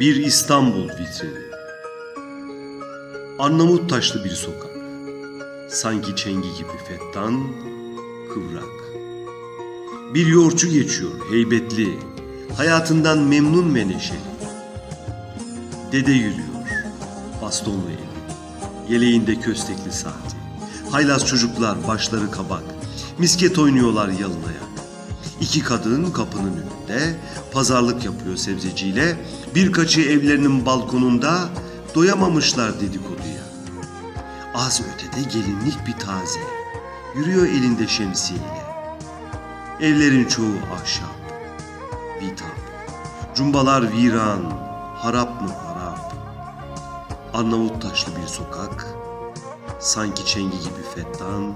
Bir İstanbul vitrini. Arnavut taşlı bir sokak. Sanki çengi gibi fettan, kıvrak. Bir yoğurtçu geçiyor heybetli, hayatından memnun ve neşeli. Dede yürüyor, bastonlu eli, yeleğinde köstekli saati. Haylaz çocuklar başları kabak, misket oynuyorlar yalın ayak. İki kadın kapının önünde pazarlık yapıyor sebzeciyle. Birkaçı evlerinin balkonunda doyamamışlar dedikoduya. Az ötede gelinlik bir taze. Yürüyor elinde şemsiyeyle. Evlerin çoğu ahşap, bitap. Cumbalar viran, harap mı harap. Arnavut taşlı bir sokak, sanki çengi gibi fettan,